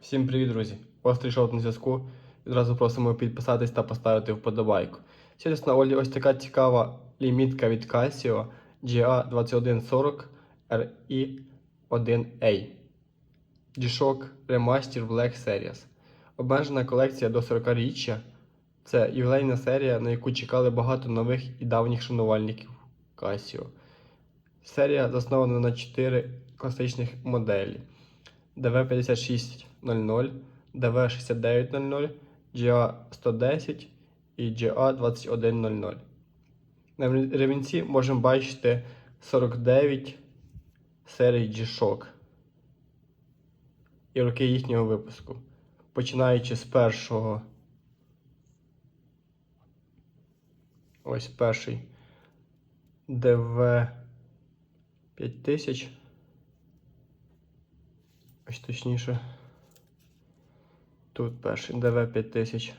Всім привіт, друзі! Острий шоут на зв'язку. Відразу просимо підписатись та поставити вподобайку. Сьогодні на Олі ось така цікава лімітка від Casio GA2140 RE1A. G-Shock Remaster Black Series. Обмежена колекція до 40-річчя. Це ювілейна серія, на яку чекали багато нових і давніх шанувальників Casio. Серія заснована на 4 класичних моделі. DV5600, DV6900, GA110 і GA2100. На ремінці можемо бачити 49 серій G-Shock і роки їхнього випуску. Починаючи з першого. Ось перший DV 5000. Ось точніше. Тут перший ДВ 5000.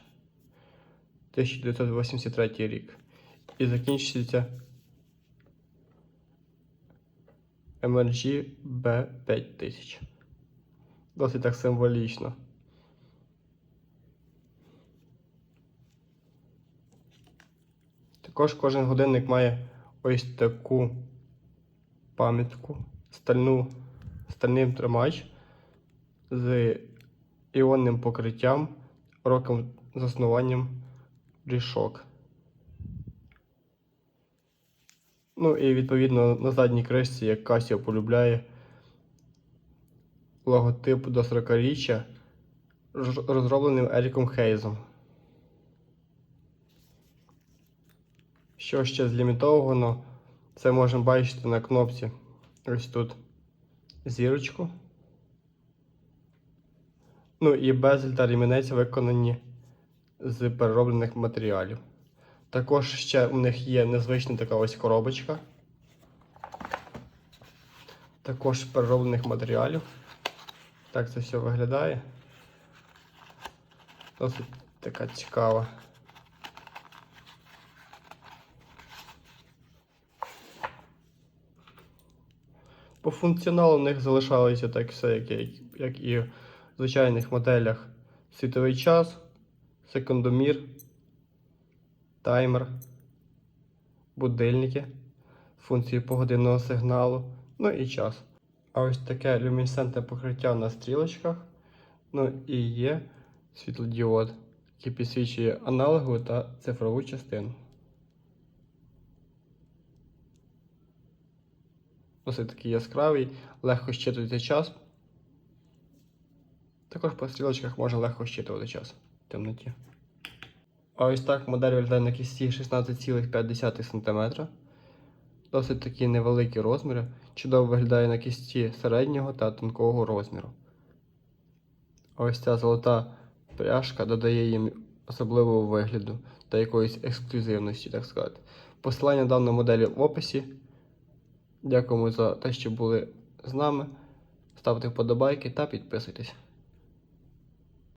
1983 рік. І закінчується MRG B5000. Досить так символічно. Також кожен годинник має ось таку пам'ятку, стальну, стальним тримач з іонним покриттям, роком заснуванням G-Shock. Ну і відповідно на задній кришці, як Casio полюбляє, логотип до 40-річчя розробленим Еріком Хейзом. Що ще з лімітованого, це можемо бачити на кнопці ось тут зірочку. Ну і безель та рімінець виконані з перероблених матеріалів. Також ще у них є незвична така ось коробочка. Також з перероблених матеріалів. Так це все виглядає. Досить така цікава. По функціоналу в них залишалося так все, як, як і в звичайних моделях. Світовий час, секундомір, таймер, будильники, функції погодинного сигналу, ну і час. А ось таке люмінесцентне покриття на стрілочках. Ну і є світлодіод, який підсвічує аналогову та цифрову частину. Досить такий яскравий, легко щитується час. Також по стрілочках можна легко щитувати час в темноті. А ось так модель виглядає на кісті 16,5 см. Досить такі невеликі розміри. Чудово виглядає на кісті середнього та тонкого розміру. Ось ця золота пряжка додає їм особливого вигляду та якоїсь ексклюзивності, так сказати. Посилання даної моделі в описі. Дякуємо за те, що були з нами. Ставте вподобайки та підписуйтесь.